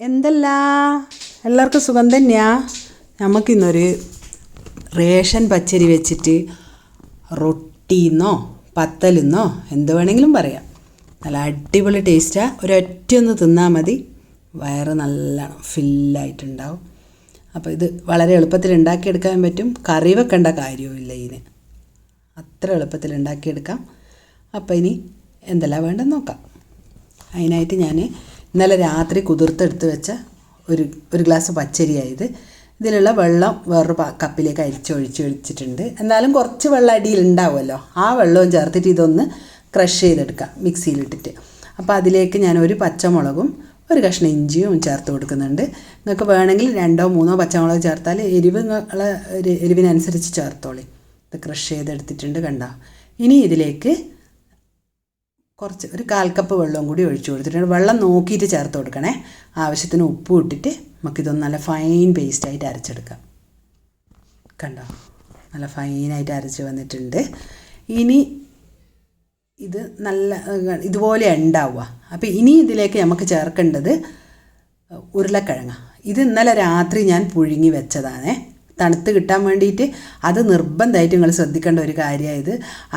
എന്തല്ല? എല്ലാവർക്കും സുഖം തന്നെയാ? നമുക്കിന്നൊരു റേഷൻ പച്ചരി വെച്ചിട്ട് റൊട്ടിന്നോ പത്തലെന്നോ എന്ത് വേണമെങ്കിലും പറയാം. നല്ല അടിപൊളി ടേസ്റ്റാണ് ഒരൊറ്റ ഒന്ന് തിന്നാൽ മതി. വയറ് നല്ലോണം ഫില്ലായിട്ടുണ്ടാവും. അപ്പോൾ ഇത് വളരെ എളുപ്പത്തിൽ ഉണ്ടാക്കിയെടുക്കാൻ പറ്റും. കറി വെക്കേണ്ട കാര്യവുമില്ല ഇതിന്. അത്ര എളുപ്പത്തിൽ ഉണ്ടാക്കിയെടുക്കാം. അപ്പോൾ ഇനി എന്തെല്ലാം വേണ്ടെന്ന് നോക്കാം. അതിനായിട്ട് ഞാൻ ഇന്നലെ രാത്രി കുതിർത്തെടുത്ത് വെച്ച ഒരു ഒരു ഗ്ലാസ് പച്ചരിയായത്. ഇതിലുള്ള വെള്ളം വേറൊരു കപ്പിലേക്ക് അരിച്ചൊഴിച്ച് ഒഴിച്ചിട്ടുണ്ട് എന്നാലും കുറച്ച് വെള്ളം അടിയിൽ ഉണ്ടാവുമല്ലോ. ആ വെള്ളവും ചേർത്തിട്ട് ഇതൊന്ന് ക്രഷ് ചെയ്തെടുക്കാം മിക്സിയിലിട്ടിട്ട്. അപ്പോൾ അതിലേക്ക് ഞാൻ ഒരു പച്ചമുളകും ഒരു കഷ്ണം ഇഞ്ചിയും ചേർത്ത് കൊടുക്കുന്നുണ്ട്. നിങ്ങൾക്ക് വേണമെങ്കിൽ രണ്ടോ മൂന്നോ പച്ചമുളക് ചേർത്താൽ എരിവ് നിങ്ങളെ എരിവിനനുസരിച്ച് ചേർത്തോളി. ഇത് ക്രഷ് ചെയ്തെടുത്തിട്ടുണ്ട് കണ്ടോ? ഇനി ഇതിലേക്ക് കുറച്ച് ഒരു കാൽ കപ്പ് വെള്ളവും കൂടി ഒഴിച്ചു കൊടുത്തിട്ടുണ്ട് വെള്ളം നോക്കിയിട്ട് ചേർത്ത് കൊടുക്കണേ. ആവശ്യത്തിന് ഉപ്പ് ഇട്ടിട്ട് നമുക്കിതൊന്ന് നല്ല ഫൈൻ പേസ്റ്റായിട്ട് അരച്ചെടുക്കാം. കണ്ടോ? നല്ല ഫൈനായിട്ട് അരച്ച് വന്നിട്ടുണ്ട്. ഇനി ഇത് നല്ല ഇതുപോലെ ഉണ്ടാവുക. അപ്പോൾ ഇനി ഇതിലേക്ക് നമുക്ക് ചേർക്കേണ്ടത് ഉരുളക്കിഴങ്ങ. ഇത് ഇന്നലെ രാത്രി ഞാൻ പുഴുങ്ങി വെച്ചതാണേ. തണുത്ത് കിട്ടാൻ വേണ്ടിയിട്ട് അത് നിർബന്ധമായിട്ട് നിങ്ങൾ ശ്രദ്ധിക്കേണ്ട ഒരു കാര്യമായത്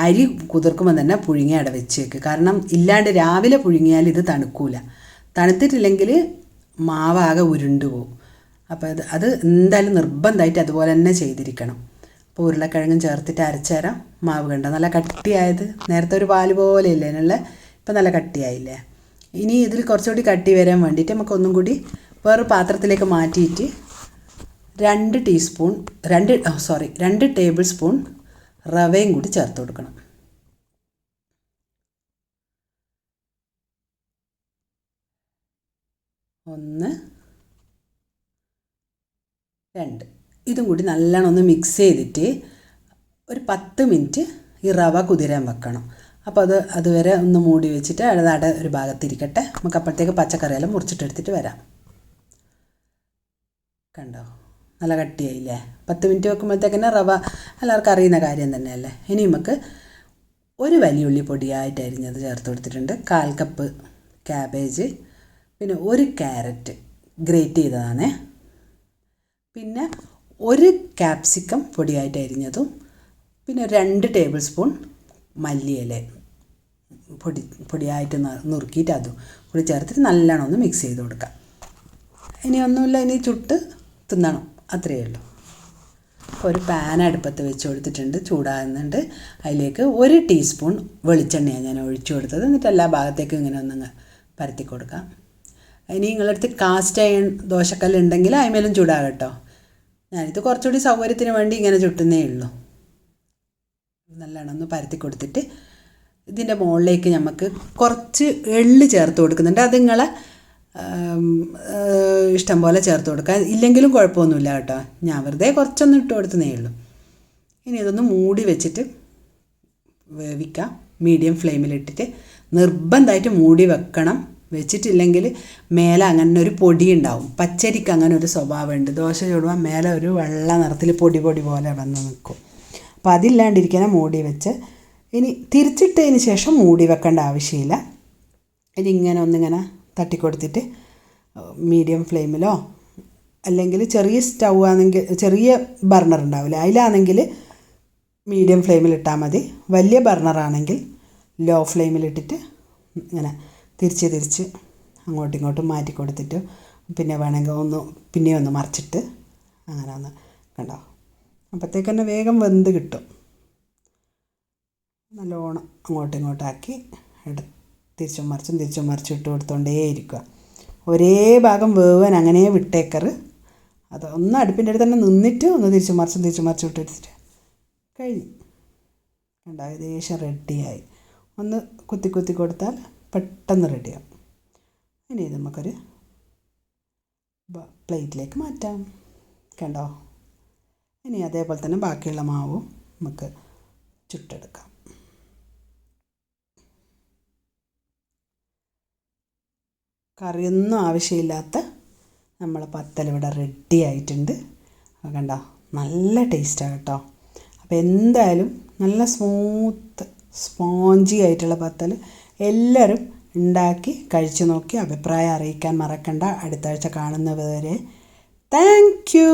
അരി കുതിർക്കുമ്പോൾ തന്നെ പുഴുങ്ങി അട വെച്ചേക്ക്. കാരണം ഇല്ലാണ്ട് രാവിലെ പുഴുങ്ങിയാൽ ഇത് തണുക്കൂല. തണുത്തിട്ടില്ലെങ്കിൽ മാവാകെ ഉരുണ്ടു പോകും അപ്പോൾ അത് അത് എന്തായാലും നിർബന്ധമായിട്ട് അതുപോലെ തന്നെ ചെയ്തിരിക്കണം. അപ്പോൾ ഉരുളക്കിഴങ്ങും ചേർത്തിട്ട് അരച്ചേരാം. മാവ് കണ്ട? നല്ല കട്ടിയായത്. നേരത്തെ ഒരു പാൽ പോലെ ഇല്ലേ? അതിനുള്ള ഇപ്പം നല്ല കട്ടിയായില്ലേ? ഇനി ഇതിൽ കുറച്ചുകൂടി കട്ടി വരാൻ വേണ്ടിയിട്ട് നമുക്കൊന്നും കൂടി വേറൊരു പാത്രത്തിലേക്ക് മാറ്റിയിട്ട് രണ്ട് ടീസ്പൂൺ രണ്ട് സോറി രണ്ട് ടേബിൾ സ്പൂൺ റവയും കൂടി ചേർത്ത് കൊടുക്കണം. ഒന്ന് രണ്ട്. ഇതും കൂടി നല്ലോണം ഒന്ന് മിക്സ് ചെയ്തിട്ട് ഒരു പത്ത് മിനിറ്റ് ഈ റവ കുതിരാൻ വെക്കണം. അപ്പോൾ അത് അതുവരെ ഒന്ന് മൂടി വെച്ചിട്ട് അടതാടെ ഒരു ഭാഗത്തിരിക്കട്ടെ. നമുക്ക് അപ്പോഴത്തേക്ക് പച്ചക്കറിയെല്ലാം മുറിച്ചിട്ടെടുത്തിട്ട് വരാം. കണ്ടോ? നല്ല കട്ടിയായില്ലേ? പത്ത് മിനിറ്റ് വെക്കുമ്പോഴത്തേക്കിന് റവ എല്ലാവർക്കും അറിയുന്ന കാര്യം തന്നെയല്ലേ? ഇനി നമുക്ക് ഒരു വലിയ ഉള്ളി പൊടിയായിട്ട് അരിഞ്ഞത് ചേർത്ത് കൊടുത്തിട്ടുണ്ട്. കാൽ കപ്പ് ക്യാബേജ് പിന്നെ ഒരു ക്യാരറ്റ് ഗ്രേറ്റ് ചെയ്തതാണ്. പിന്നെ ഒരു ക്യാപ്സിക്കം പൊടിയായിട്ട് അരിഞ്ഞതും പിന്നെ രണ്ട് ടേബിൾ സ്പൂൺ മല്ലിയില പൊടി പൊടിയായിട്ട് നുറുക്കിയിട്ട് അതും കൂടി ചേർത്തിട്ട് നല്ലോണം ഒന്ന് മിക്സ് ചെയ്ത് കൊടുക്കാം. ഇനി ഒന്നുമില്ല ഇനി ചുട്ട് തിന്നണം. അത്രയേ ഉള്ളൂ. ഒരു പാൻ അടുപ്പത്ത് വെച്ച് കൊടുത്തിട്ടുണ്ട് ചൂടാകുന്നുണ്ട്. അതിലേക്ക് ഒരു ടീസ്പൂൺ വെളിച്ചെണ്ണയാണ് ഞാൻ ഒഴിച്ചു കൊടുത്തത്. എന്നിട്ട് എല്ലാ ഭാഗത്തേക്കും ഇങ്ങനെ ഒന്ന് പരത്തി കൊടുക്കാം. ഇനി നിങ്ങളടുത്ത് കാസ്റ്റ് അയൺ ദോശക്കല്ല് ഉണ്ടെങ്കിൽ അതിമേലും ചൂടാകട്ടോ. ഞാനിത് കുറച്ചുകൂടി സൗകര്യത്തിന് വേണ്ടി ഇങ്ങനെ ചുട്ടുന്നേ ഉള്ളൂ. നല്ലോണം ഒന്ന് പരത്തി കൊടുത്തിട്ട് ഇതിന്റെ മുകളിലേക്ക് നമുക്ക് കുറച്ച് എള്ള് ചേർത്ത് കൊടുക്കുന്നുണ്ട്. അത് നിങ്ങളെ ഇഷ്ടം പോലെ ചേർത്ത് കൊടുക്കുക ഇല്ലെങ്കിലും കുഴപ്പമൊന്നുമില്ല കേട്ടോ. ഞാൻ വെറുതെ കുറച്ചൊന്നും ഇട്ട് കൊടുത്തേ ഉള്ളൂ. ഇനി ഇതൊന്ന് മൂടി വെച്ചിട്ട് വേവിക്കാം. മീഡിയം ഫ്ലെയിമിലിട്ടിട്ട് നിർബന്ധമായിട്ട് മൂടി വെക്കണം. വെച്ചിട്ടില്ലെങ്കിൽ മേലെ അങ്ങനെ ഒരു പൊടി ഉണ്ടാവും. പച്ചരിക്ക് അങ്ങനെ ഒരു സ്വഭാവമുണ്ട്. ദോശ ചൂടുമ്പോൾ മേലെ ഒരു വെള്ള നിറത്തിൽ പൊടി പൊടി പോലെ വന്ന് നിൽക്കും. അപ്പോൾ അതില്ലാണ്ടിരിക്കാനെ മൂടി വെച്ച് ഇനി തിരിച്ചിട്ടതിന് ശേഷം മൂടി വെക്കേണ്ട ആവശ്യമില്ല. ഇനി ഇങ്ങനെ ഒന്നിങ്ങനെ തട്ടിക്കൊടുത്തിട്ട് മീഡിയം ഫ്ലെയിമിലോ അല്ലെങ്കിൽ ചെറിയ സ്റ്റൗ ആണെങ്കിൽ ചെറിയ ബർണർ ഉണ്ടാവില്ല അതിലാണെങ്കിൽ മീഡിയം ഫ്ലെയിമിൽ ഇട്ടാൽ മതി. വലിയ ബർണറാണെങ്കിൽ ലോ ഫ്ലെയിമിലിട്ടിട്ട് ഇങ്ങനെ തിരിച്ച് തിരിച്ച് അങ്ങോട്ടും ഇങ്ങോട്ടും മാറ്റി കൊടുത്തിട്ട് പിന്നെ വേണമെങ്കിൽ ഒന്ന് പിന്നെ ഒന്ന് മറിച്ചിട്ട് അങ്ങനെ ഒന്ന് കണ്ടോ? അപ്പോഴത്തേക്ക് തന്നെ വേഗം വെന്ത് കിട്ടും. നല്ലോണം അങ്ങോട്ടും ഇങ്ങോട്ടാക്കി എടു തിരിച്ചും മറിച്ചും തിരിച്ചും മറിച്ചും ഇട്ട് കൊടുത്തോണ്ടേ ഇരിക്കുക ഒരേ ഭാഗം വേവാൻ അങ്ങനെ വിട്ടേക്കറ്. അത് ഒന്ന് അടുപ്പിന്റെ അടുത്ത് തന്നെ നിന്നിട്ട് ഒന്ന് തിരിച്ചും മറിച്ചും തിരിച്ചും മറിച്ചും ഇട്ട് എടുത്തിട്ട് കഴിഞ്ഞു. കണ്ടോ? ഏകദേശം റെഡിയായി. ഒന്ന് കുത്തി കുത്തി കൊടുത്താൽ പെട്ടെന്ന് റെഡിയാവും. ഇനി ഇത് നമുക്കൊരു പ്ലേറ്റിലേക്ക് മാറ്റാം. കണ്ടോ? ഇനി അതേപോലെ തന്നെ ബാക്കിയുള്ള മാവും നമുക്ക് ചുട്ടെടുക്കാം. കറിയൊന്നും ആവശ്യമില്ലാത്ത നമ്മളെ പത്തൽ ഇവിടെ റെഡി ആയിട്ടുണ്ട്. കണ്ടോ നല്ല ടേസ്റ്റാണ് കേട്ടോ. അപ്പോൾ എന്തായാലും നല്ല സ്മൂത്ത് സ്പോഞ്ചി ആയിട്ടുള്ള പത്തൽ എല്ലാവരും ഉണ്ടാക്കി കഴിച്ചു നോക്കി അഭിപ്രായം അറിയിക്കാൻ മറക്കണ്ട. അടുത്ത ആഴ്ച കാണുന്നവരെ താങ്ക് യു